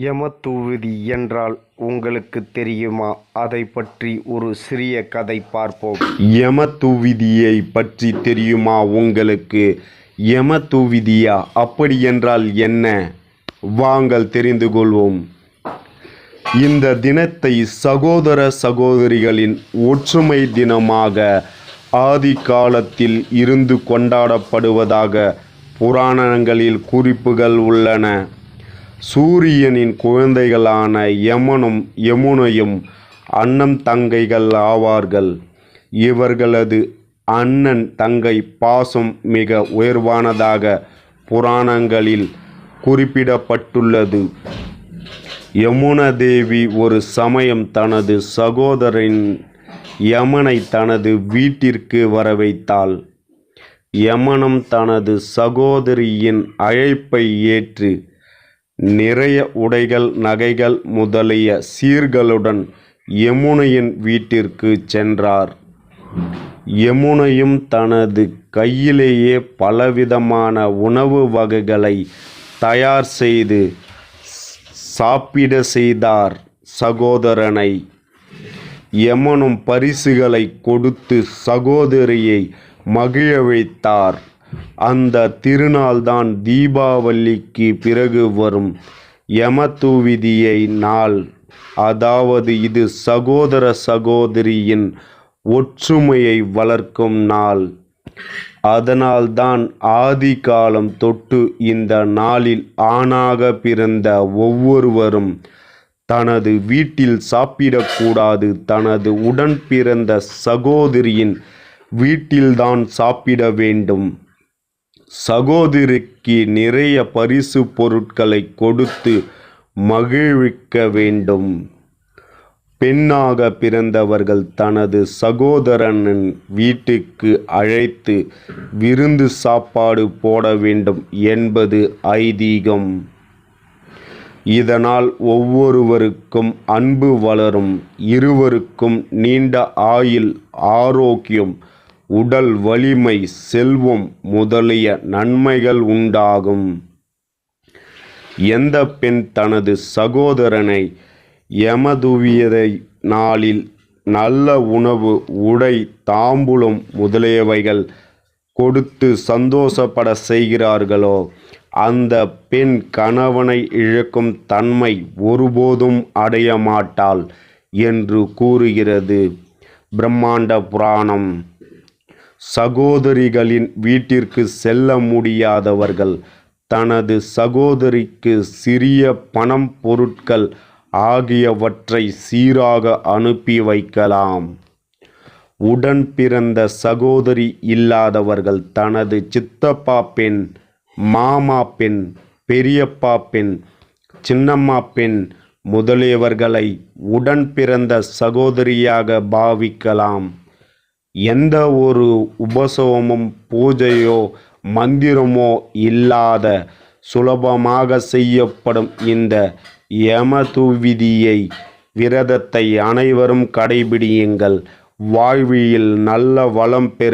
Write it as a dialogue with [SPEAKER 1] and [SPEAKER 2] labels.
[SPEAKER 1] யமதூவிதி என்றால் உங்களுக்கு தெரியுமா? அதை பற்றி ஒரு சிறிய கதை பார்ப்போம்.
[SPEAKER 2] யமதூவிதியை பற்றி தெரியுமா உங்களுக்கு? யமதூவிதியா? அப்படியென்றால் என்ன? வாங்கள் தெரிந்து கொள்வோம். இந்த தினத்தை சகோதர சகோதரிகளின் ஒற்றுமை தினமாக ஆதி காலத்தில் இருந்து கொண்டாடப்படுவதாக புராணங்களில் குறிப்புகள் உள்ளன. சூரியனின் குழந்தைகளான யமனும் யமுனையும் அண்ணன் தங்கைகள் ஆவார்கள். இவர்களது அண்ணன் தங்கை பாசம் மிக உயர்வானதாக புராணங்களில் குறிப்பிடப்பட்டுள்ளது. யமுனதேவி ஒரு சமயம் தனது சகோதரன் யமனை தனது வீட்டிற்கு வரவைத்தாள். யமனும் தனது சகோதரியின் அழைப்பை ஏற்று நிறைய உடைகள் நகைகள் முதலிய சீர்களுடன் யமுனையின் வீட்டிற்கு சென்றார். யமுனையும் தனது கையிலேயே பலவிதமான உணவு வகைகளை தயார் செய்து சாப்பிட செய்தார் சகோதரனை. யமனும் பரிசுகளை கொடுத்து சகோதரியை மகிழ வைத்தார். அந்த திருநாள்தான் தீபாவளிக்கு பிறகு வரும் யமத்துவிதியை நாள். அதாவது இது சகோதர சகோதரியின் ஒற்றுமையை வளர்க்கும் நாள். அதனால்தான் ஆதி காலம் தொட்டு இந்த நாளில் ஆணாக பிறந்த ஒவ்வொருவரும் தனது வீட்டில் சாப்பிடக்கூடாது. தனது உடன் பிறந்த சகோதரியின் வீட்டில்தான் சாப்பிட வேண்டும். சகோதரிக்கு நிறைய பரிசு பொருட்களை கொடுத்து மகிழ்விக்க வேண்டும். பெண்ணாக பிறந்தவர்கள் தனது சகோதரனின் வீட்டுக்கு அழைத்து விருந்து சாப்பாடு போட வேண்டும் என்பது ஐதீகம். இதனால் ஒவ்வொருவருக்கும் அன்பு வளரும் இருவருக்கும் நீண்ட ஆயுள் ஆரோக்கியம் உடல் வலிமை செல்வம் முதலிய நன்மைகள் உண்டாகும். எந்த பெண் தனது சகோதரனை எமதுவியதை நாளில் நல்ல உணவு உடை தாம்பூலம் முதலியவைகள் கொடுத்து சந்தோஷப்பட செய்கிறார்களோ அந்த பெண் கணவனை இழக்கும் தன்மை ஒருபோதும் அடைய மாட்டாள் என்று கூறுகிறது. பிரம்மாண்ட புராணம். சகோதரிகளின் வீட்டிற்கு செல்ல முடியாதவர்கள் தனது சகோதரிக்கு சிறிய பணம் பொருட்கள் ஆகியவற்றை சீராக அனுப்பி வைக்கலாம். உடன் பிறந்த சகோதரி இல்லாதவர்கள் தனது சித்தப்பா பெண் மாமா பெண் பெரியப்பா பெண் சின்னம்மா பெண் முதலியவர்களை உடன் பிறந்த சகோதரியாக பாவிக்கலாம். எந்த ஒரு உபசவமும் பூஜையோ மந்திரமோ இல்லாத சுலபமாக செய்யப்படும் இந்த யமதுவிதியை விரதத்தை அனைவரும் கடைபிடியுங்கள். வாழ்வியில் நல்ல வளம் பெறு